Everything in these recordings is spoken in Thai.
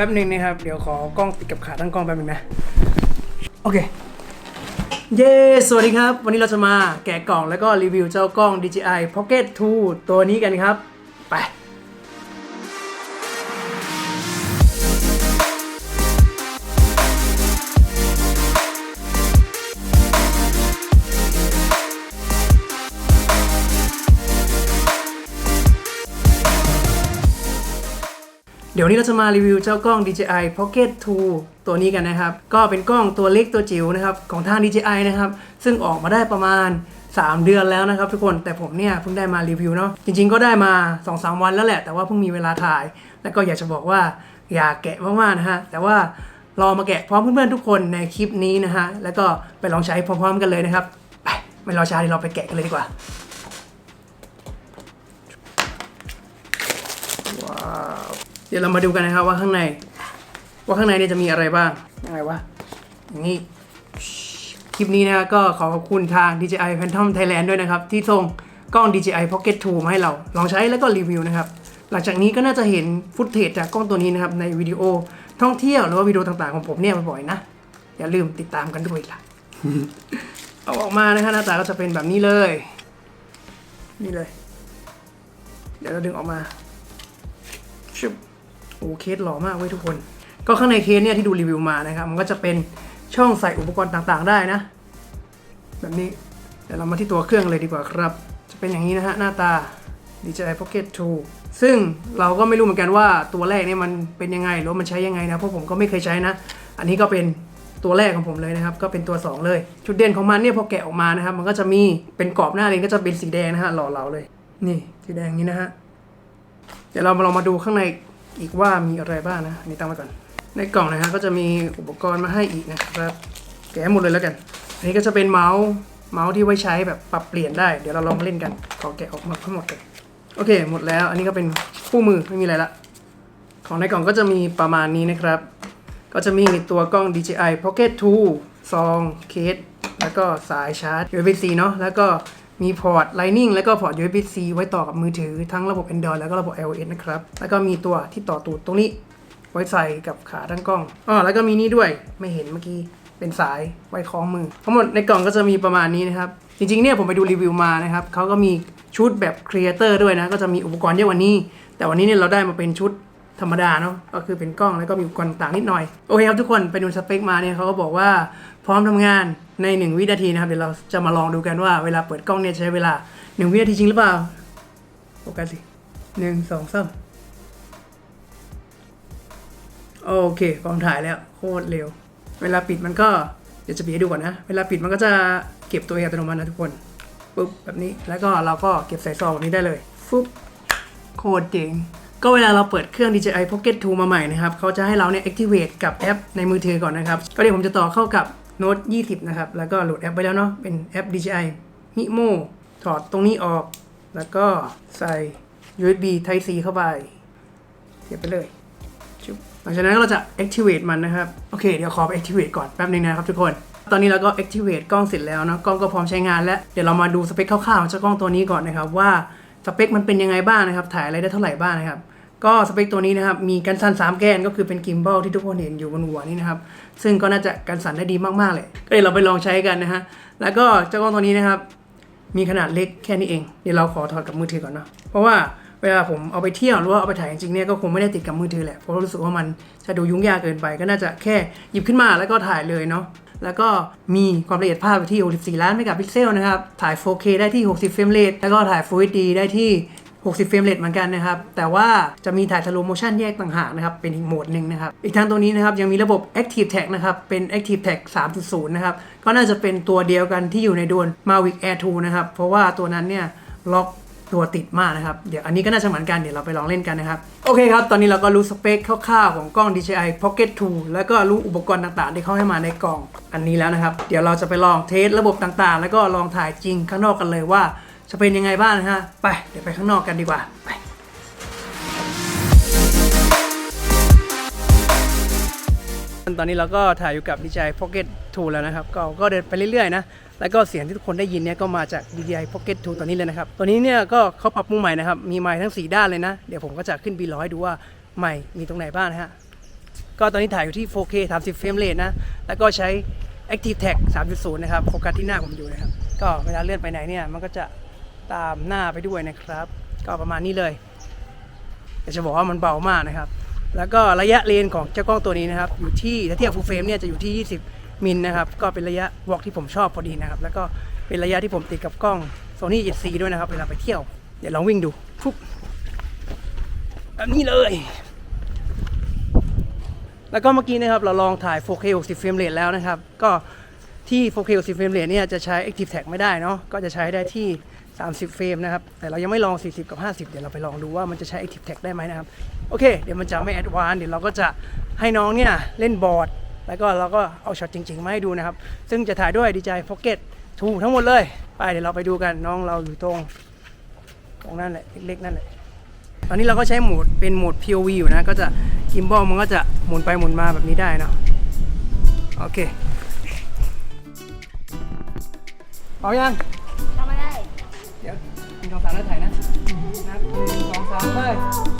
ป๊บหนึ่งนะครับ เดี๋ยวขอกล้องติดกับขาตั้งกล้องแป๊บนึงนะ โอเค เย้ สวัสดีครับ วันนี้เราจะมาแกะกล่องแล้วก็รีวิวเจ้ากล้อง DJI Pocket 2 ตัวนี้กันครับ ดี๋ยวนี้เราจะมารีวิวเจ้ากล้อง DJI Pocket 2 ตัวนี้กันนะครับ ก็เป็นกล้องตัวเล็กตัวจิ๋วนะครับ ของทาง DJI นะครับ ซึ่งออกมาได้ประมาณ 3 เดือนแล้วนะครับทุกคนแต่ผมเนี่ยเพิ่งได้มารีวิวเนาะจริง ๆ ก็ได้มา 2-3 วันแล้วแหละ แต่ว่าเพิ่งมีเวลาถ่าย แล้วก็อยากจะบอกว่าอยากแกะมากๆนะฮะแต่ว่ารอมาแกะพร้อมเพื่อนๆทุกคนในคลิปนี้นะฮะแล้วก็ไปลองใช้พร้อมๆกันเลยนะครับไปไม่รอช้าเดี๋ยวเราไปแกะกันเลยดีกว่าว้าว เดี๋ยวเรามาดูกันนะครับว่าข้างใน ว่าข้างในเนี่ยจะมีอะไรบ้างยังไงวะอย่างนี้คลิปนี้นะครับก็ขอขอบคุณทาง DJI Phantom Thailand ด้วยนะครับ ที่ส่งกล้อง DJI Pocket 2 มาให้เรา ลองใช้แล้วก็รีวิวนะครับ หลังจากนี้ก็น่าจะเห็นฟุตเทจจากกล้องตัวนี้นะครับ ในวิดีโอท่องเที่ยวหรือว่าวิดีโอต่างๆของผมเนี่ยบ่อยๆนะ อย่าลืมติดตามกันด้วยล่ะ เอาออกมานะครับหน้าตาก็จะเป็นแบบนี้เลย นี่เลย เดี๋ยวเราดึงออกมาชึบ โอ้เคสหล่อมากเว้ยทุกคน ก็ข้างในเคสเนี่ยที่ดูรีวิวมานะครับ มันก็จะเป็นช่องใส่อุปกรณ์ต่างๆได้นะ แบบนี้เดี๋ยวเรามาที่ตัวเครื่องเลยดีกว่าครับ จะเป็นอย่างนี้นะฮะหน้าตา DJI Pocket 2 ซึ่งเราก็ไม่รู้เหมือนกันว่าตัวแรกเนี่ยมันเป็นยังไงหรือว่ามันใช้ยังไงนะเพราะผมก็ไม่เคยใช้นะ อันนี้ก็เป็นตัวแรกของผมเลยนะครับ ก็เป็นตัว 2 เลย จุดเด่นของมันเนี่ยพอแกะออกมานะครับ มันก็จะมีเป็นกรอบหน้าเลนก็จะเป็นสีแดงนะฮะหล่อเหลาเลย นี่สีแดงนี้นะฮะเดี๋ยวเรามาลองมาดูข้างใน อีกว่ามีอะไรบ้างนะ อันนี้ตั้งไว้ก่อน ในกล่องนะฮะก็จะมีอุปกรณ์มาให้อีกนะครับ แกะหมดเลยแล้วกัน อันนี้ก็จะเป็นเมาส์ เมาส์ที่ไว้ใช้แบบปรับเปลี่ยนได้ เดี๋ยวเราลองเล่นกัน ขอแกะออกมาทั้งหมดกัน โอเค หมดแล้ว อันนี้ก็เป็นคู่มือไม่มีอะไรละ ของในกล่องก็จะมีประมาณนี้นะครับ ก็จะมีตัวกล้อง DJI Pocket 2 ซอง เคส แล้วก็สายชาร์จ USB-C เนาะแล้วก็มีพอร์ต Lightning แล้วก็พอร์ต USB-C ไว้ต่อกับมือถือทั้งระบบ Android แล้วก็ระบบ iOS นะครับ แล้วก็มีตัวที่ต่อตูดตรงนี้ ไว้ใส่กับขาตั้งกล้องอ๋อแล้วก็มีนี่ด้วยไม่เห็นเมื่อกี้เป็นสายไว้คล้องมือ ทั้งหมดในกล่องก็จะมีประมาณนี้นะครับ จริงๆเนี่ยผมไปดูรีวิวมานะครับเขาก็มีชุดแบบครีเอเตอร์ด้วยนะ ก็จะมีอุปกรณ์เยอะกว่านี้ แต่วันนี้เนี่ยเราได้มาเป็นชุดธรรมดาเนาะก็คือเป็นกล้องแล้วก็มีอุปกรณ์ต่างนิดหน่อย โอเคครับทุกคนไปดูสเปคมาเนี่ยเขาก็บอกว่าพร้อมทำงาน ใน 1 วินาทีนะครับเดี๋ยวเราจะมาลองดูกันว่าเวลาเปิดกล้องเนี่ยใช้เวลา 1 วินาทีจริงหรือเปล่าโฟกัสสิหนึ่งสองสามโอเคกล้องถ่ายแล้วโคตรเร็ว เวลาปิดมันก็เดี๋ยวจะปิดให้ดูก่อนนะ เวลาปิดมันก็จะเก็บตัวเองอัตโนมัตินะทุกคนปุ๊บแบบนี้แล้วก็เราก็เก็บใส่ซองแบบนี้ได้เลยฟุ๊บโคตรเจ๋งก็เวลาเราเปิดเครื่อง DJI Pocket 2 มาใหม่นะครับ เขาจะให้เราเนี่ย activate กับแอปในมือถือก่อนนะครับ ก็เดี๋ยวผมจะต่อเข้ากับ Note 20 นะครับ แล้วก็โหลดแอปไปแล้วเนาะ เป็นแอป DJI Mimo ถอดตรงนี้ออก แล้วก็ใส่ USB Type C เข้าไป เสียบไปเลยชุบหลังจากนั้นเราจะ activate มันนะครับ โอเค เดี๋ยวขอไป activate ก่อนแป๊บนึงนะครับทุกคน ตอนนี้เราก็ activate กล้องเสร็จแล้วเนอะกล้องก็พร้อมใช้งานแล้ว เดี๋ยวเรามาดูสเปคคร่าวๆของเจ้ากล้องตัวนี้ก่อนนะครับว่าสเปคมันเป็นยังไงบ้างนะครับ ถ่ายอะไรได้เท่าไหร่บ้างนะครับ ก็สเปคตัวนี้นะครับมีกันสั่น3 แกนก็คือเป็นกิมบอลที่ทุกคนเห็นอยู่บนหัวนี่นะครับ ซึ่งก็น่าจะกันสั่นได้ดีมากๆเลย ก็เดี๋ยวเราไปลองใช้กันนะฮะแล้วก็เจ้ากล้องตัวนี้นะครับ มีขนาดเล็กแค่นี้เองเดี๋ยวเราขอถอดกับมือถือก่อนเนาะเพราะว่าเวลาผมเอาไปเที่ยวหรือว่าเอาไปถ่ายจริงๆเนี่ยก็คงไม่ได้ติดกับมือถือแหละเพราะรู้สึกว่ามันจะดูยุ่งยากเกินไป ก็น่าจะแค่หยิบขึ้นมาแล้วก็ถ่ายเลยเนาะแล้วก็มีความละเอียดภาพที่ 64 ล้านเมกะพิกเซลนะครับ ถ่าย 4K ได้ที่ 60 เฟรมเรทแล้วก็ถ่าย Full HD ได้ที่ 60 เฟรมเรทเหมือนกันนะครับ แต่ว่าจะมีถ่าย slow motion แยกต่างหากนะครับ เป็นอีกโหมดหนึ่งนะครับ อีกทั้งตัวนี้นะครับ ยังมีระบบ Active Tag นะครับ เป็น Active Tag 3.0 นะครับ ก็น่าจะเป็นตัวเดียวกันที่อยู่ในดวน Mavic Air 2 นะครับ เพราะว่าตัวนั้นเนี่ยล็อกตัวติดมากนะครับ เดี๋ยวอันนี้ก็น่าจะเหมือนกัน เดี๋ยวเราไปลองเล่นกันนะครับ โอเคครับ ตอนนี้เราก็รู้สเปคคร่าวๆของกล้อง DJI Pocket 2 แล้วก็รู้อุปกรณ์ต่างๆ ที่เขาให้มาในกล่องอันนี้แล้วนะครับ เดี๋ยวเราจะไปลองเทสระบบต่างๆ แล้วก็ลองถ่ายจริงข้างนอกกันเลยว่า จะเป็นยังไงบ้างนะฮะ ไป เดี๋ยวไปข้างนอกกันดีกว่า ไปตอนนี้เราก็ถ่ายอยู่กับ DJI Pocket 2 แล้วนะครับ ก็ก็เดินไปเรื่อยๆนะ แล้วก็เสียงที่ทุกคนได้ยินเนี่ยก็มาจาก DJI Pocket 2 ตัวนี้เลยนะครับ ตัวนี้เนี่ยก็เขาปรับปรุงใหม่นะครับ มีไมค์ทั้ง 4 ด้านเลยนะ เดี๋ยวผมก็จะขึ้นบีร้อยดูว่าไมค์มีตรงไหนบ้างนะฮะ ก็ตอนนี้ถ่ายอยู่ที่ 4K 30เฟรมเรทนะ แล้วก็ใช้ Active Tag 3.0 นะครับ โฟกัสที่หน้าผมอยู่นะครับ ก็เวลาเลื่อนไปไหนเนี่ย มันก็จะ ตามหน้าไปด้วยนะครับ ก็ประมาณนี้เลยอยากจะบอกว่ามันเบามากนะครับ แล้วก็ระยะเลนของเจ้ากล้องตัวนี้นะครับ อยู่ที่ถ้าเทียบ full frame เนี่ยจะอยู่ที่ 20 มิลนะครับ ก็เป็นระยะวอล์กที่ผมชอบพอดีนะครับ แล้วก็เป็นระยะที่ผมติดกับกล้อง Sony 7C ด้วยนะครับ เวลาไปเที่ยว เดี๋ยวลองวิ่งดูฟุ๊บแบบนี้เลย แล้วก็เมื่อกี้นะครับเราลองถ่าย 4K 60 เฟรมเรทแล้วนะครับ ก็ที่ 4K 60 เฟรมเรทเนี่ยจะใช้ Active Tag ไม่ได้เนาะ ก็จะใช้ได้ที่ 30 เฟรมนะครับ แต่เรายังไม่ลอง 40 กับ 50 เดี๋ยวเราไปลองดูว่ามันจะใช้ Active Tag ได้ไหมนะครับ โอเค เดี๋ยวมันจะไม่แอดวานเดี๋ยวเราก็จะให้น้องเนี่ยเล่นบอร์ด แล้วก็เราก็เอาช็อตจริง ๆ มาให้ดูนะครับ ซึ่งจะถ่ายด้วย DJI Pocket 2ทั้งหมดเลย ไปเดี๋ยวเราไปดูกันน้องเราอยู่ตรง ตรงนั้นแหละเล็กๆนั่นแหละ ตอนนี้เราก็ใช้โหมดเป็นโหมด POV อยู่นะ ก็จะกิมบอลมันก็จะหมุนไปหมุนมาแบบนี้ได้นะโอเคเอายัง สองสามแล้วถ่ายนะนับหนึ่งสองสามเลย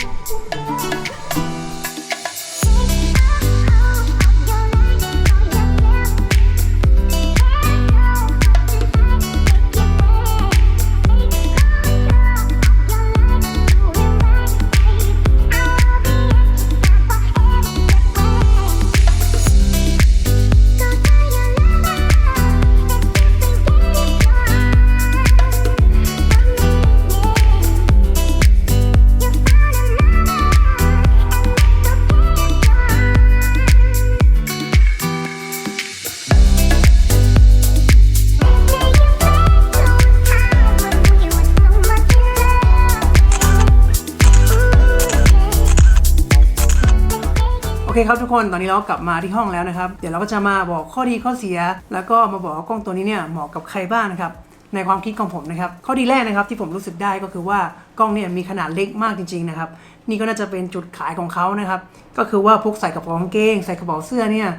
เคครับทุกคนตอนนี้เรากลับมาที่ห้องแล้วนะครับ เดี๋ยวเราก็จะมาบอกข้อดีข้อเสีย แล้วก็มาบอกว่ากล้องตัวนี้เนี่ยเหมาะกับใครบ้างนะครับในความคิดของผมนะครับข้อดีแรกนะครับที่ผมรู้สึกได้ก็คือว่ากล้องเนี่ยมีขนาดเล็กมากจริงๆนะครับนี่ก็น่าจะเป็นจุดขายของเขานะครับก็คือว่าพกใส่กระเป๋ากางเกงใส่กระเป๋าเสื้อเนี่ย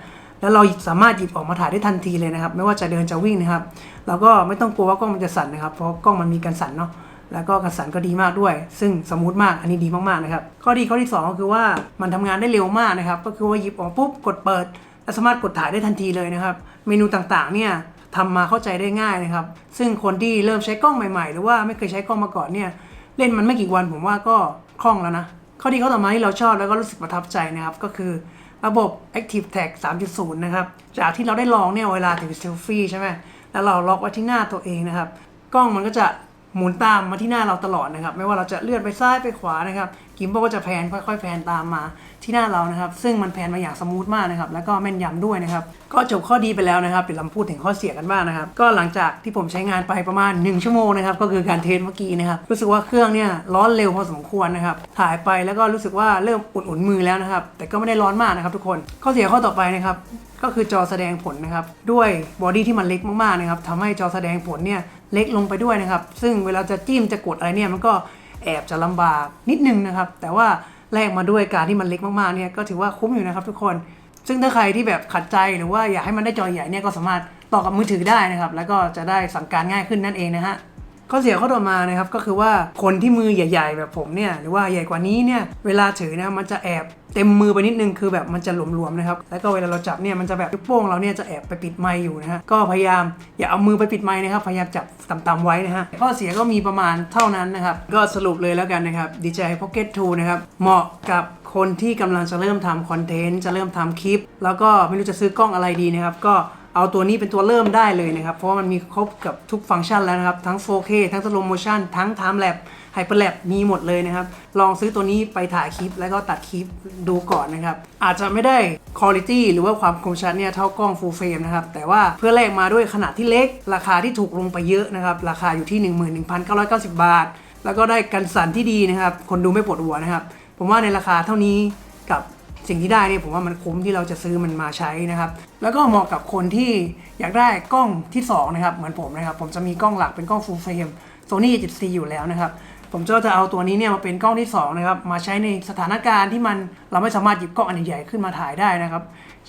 แล้วเราสามารถหยิบออกมาถ่ายได้ทันทีเลยนะครับ ไม่ว่าจะเดินจะวิ่งนะครับเราก็ไม่ต้องกลัวว่ากล้องมันจะสั่นนะครับ เพราะกล้องมันมีกันสั่นเนาะ แล้วก็กันสั่นก็ดีมากด้วย ซึ่งสมูทมากอันนี้ดีมากๆนะครับ ข้อดีข้อที่สองก็คือว่ามันทำงานได้เร็วมากนะครับ ก็คือว่าหยิบออกปุ๊บกดเปิดแล้วสามารถกดถ่ายได้ทันทีเลยนะครับ เมนูต่างๆเนี่ยทำมาเข้าใจได้ง่ายนะครับ ซึ่งคนที่เริ่มใช้กล้องใหม่ๆ หรือว่าไม่เคยใช้กล้องมาก่อนเนี่ยเล่นมันไม่กี่วันผมว่าก็คล่องแล้วนะ ข้อดีข้อต่อมาที่เราชอบแล้วก็รู้สึกประทับใจนะครับก็คือระบบ Active Tag 3.0 นะครับ จากที่เราได้ลองเนี่ยเวลาถือเซลฟี่ใช่ไหมแล้วเราล็อกไว้ที่หน้าตัวเองนะครับ กล้องมันก็จะ หมุนตามมาที่หน้าเราตลอดนะครับ ไม่ว่าเราจะเลื่อนไปซ้ายไปขวานะครับ กิมโบก็จะแพนค่อยๆแพนตามมาที่หน้าเรานะครับ ซึ่งมันแพนมาอย่างสมูทมากนะครับ แล้วก็แม่นยำด้วยนะครับ ก็จบข้อดีไปแล้วนะครับเดี๋ยวเราพูดถึงข้อเสียกันบ้างนะครับ ก็หลังจากที่ผมใช้งานไปประมาณ 1 ชั่วโมงนะครับ ก็คือการเทสเมื่อกี้นะครับ รู้สึกว่าเครื่องเนี่ยร้อนเร็วพอสมควรนะครับ ถ่ายไปแล้วก็รู้สึกว่าเริ่มอุ่นๆมือแล้วนะครับ แต่ก็ไม่ได้ร้อนมากนะครับ ทุกคน ข้อเสียข้อต่อไปนะครับก็คือจอแสดงผลนะครับ ด้วยบอดี้ที่มันเล็กมากๆนะครับทำให้จอแสดงผลเนี่ย เล็กลงไปด้วยนะครับ ซึ่งเวลาจะจิ้มจะกดอะไรเนี่ยมันก็แอบจะลำบากนิดนึงนะครับ แต่ว่าแลกมาด้วยการที่มันเล็กมากๆเนี่ยก็ถือว่าคุ้มอยู่นะครับทุกคน ซึ่งถ้าใครที่แบบขัดใจหรือว่าอยากให้มันได้จอใหญ่เนี่ยก็สามารถต่อกับมือถือได้นะครับ แล้วก็จะได้สั่งการง่ายขึ้นนั่นเองนะฮะ ข้อเสียข้อต่อมานะครับก็คือว่าคนที่มือใหญ่ ๆ แบบผมเนี่ยหรือว่าใหญ่กว่านี้เนี่ยเวลาถือนะมันจะแอบเต็มมือไปนิดนึงคือแบบมันจะหลวมๆนะครับ แล้วก็เวลาเราจับเนี่ยมันจะแบบนิ้วโป้งเราเนี่ยจะแอบไปปิดไมค์อยู่นะฮะ ก็พยายามอย่าเอามือไปปิดไมค์นะครับ พยายามจับต่ำๆไว้นะฮะ ข้อเสียก็มีประมาณเท่านั้นนะครับ ก็สรุปเลยแล้วกันนะครับ DJI Pocket 2 นะครับ เหมาะกับคนที่กำลังจะเริ่มทำคอนเทนต์ จะเริ่มทำคลิป แล้วก็ไม่รู้จะซื้อกล้องอะไรดีนะครับ ก็ เอาตัวนี้เป็นตัวเริ่มได้เลยนะครับ เพราะว่ามันมีครบกับทุกฟังก์ชันแล้วนะครับ ทั้ง 4K ทั้ง slow motion ทั้ง time lapse Hyperlap มีหมดเลยนะครับ ลองซื้อตัวนี้ไปถ่ายคลิปแล้วก็ตัดคลิปดูก่อนนะครับ อาจจะไม่ได้ quality หรือว่าความคมชัดเนี่ยเท่ากล้อง full frame นะครับ แต่ว่าเพื่อแลกมาด้วยขนาดที่เล็ก ราคาที่ถูกลงไปเยอะนะครับ ราคาอยู่ที่ 11,990 บาท แล้วก็ได้กันสั่นที่ดีนะครับ คนดูไม่ปวดหัวนะครับ ผมว่าในราคาเท่านี้กับ สิ่งที่ได้เนี่ยผมว่ามันคุ้มที่เราจะซื้อมันมาใช้นะครับ แล้วก็เหมาะกับคนที่อยากได้กล้องที่2นะครับเหมือนผมนะครับ ผมจะมีกล้องหลักเป็นกล้อง full frame Sony A7C อยู่แล้วนะครับผมก็จะเอาตัวนี้เนี่ยมาเป็นกล้องที่2นะครับมาใช้ในสถานการณ์ที่มันเราไม่สามารถหยิบกล้องอันใหญ่ๆขึ้นมาถ่ายได้นะครับ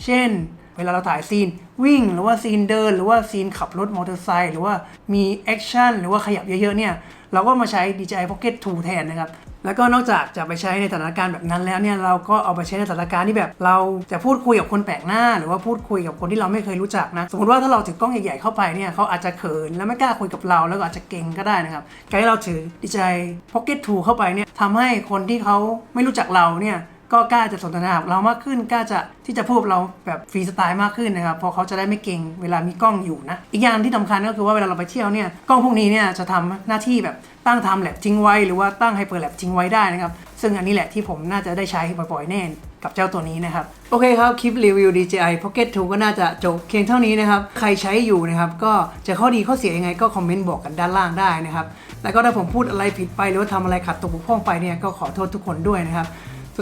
เช่น เวลาเราถ่ายซีนวิ่ง หรือว่าซีนเดิน หรือว่าซีนขับรถมอเตอร์ไซค์หรือว่ามีแอคชั่นหรือว่าขยับเยอะๆเนี่ยเราก็มาใช้ DJI Pocket 2 แทนนะครับ แล้วก็นอกจากจะไปใช้ในสถานการณ์แบบนั้นแล้วเนี่ยเราก็เอาไปใช้ในสถานการณ์ที่แบบ เราจะพูดคุยกับคนแปลกหน้า หรือว่าพูดคุยกับคนที่เราไม่เคยรู้จักนะสมมติว่าถ้าเราถือกล้องใหญ่ๆเข้าไปเนี่ยเขาอาจจะเขินแล้วไม่กล้าคุยกับเราแล้วก็อาจจะเก่งก็ได้นะครับการที่เราถือ DJI Pocket 2 เข้าไปเนี่ยทำให้คนที่เขาไม่รู้จักเราเนี่ย ก็กล้าจะสนทนากับเรามากขึ้นกล้าจะที่จะพูดเราแบบฟรีสไตล์มากขึ้นนะครับเพราะเขาจะได้ไม่เก่งเวลามีกล้องอยู่นะ อีกอย่างที่สำคัญก็คือว่าเวลาเราไปเที่ยวเนี่ยกล้องพวกนี้เนี่ยจะทำหน้าที่แบบตั้งทม์แลปทิ้งไว้หรือว่าตั้งไฮเปอร์แลปทิ้งไว้ได้นะครับ ซึ่งอันนี้แหละที่ผมน่าจะได้ใช้บ่อยๆแน่กับเจ้าตัวนี้นะครับ โอเคครับ คลิปรีวิว DJI Pocket 2 ก็น่าจะจบเพียงเท่านี้นะครับ ใครใช้อยู่นะครับ ก็จะข้อดีข้อเสียยังไงก็คอมเมนต์บอกกันด้านล่างได้นะครับ แล้วก็ถ้าผมพูดอะไรผิดไปหรือว่าทำอะไรขัดตกบกพร่องไปเนี่ยก็ขอโทษทุกคนด้วยนะครับ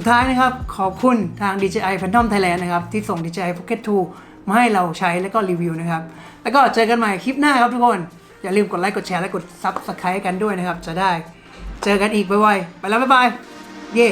สุดท้ายนะครับ ขอบคุณทาง DJI Phantom Thailand นะครับ ที่ส่ง DJI Pocket 2 มาให้เราใช้แล้วก็รีวิวนะครับ แล้วก็เจอกันใหม่คลิปหน้าครับทุกคน อย่าลืมกดไลค์กดแชร์และกด Subscribe กันด้วยนะครับ จะได้ เจอกันอีกบ่อยๆไปแล้วบ๊ายบายเย้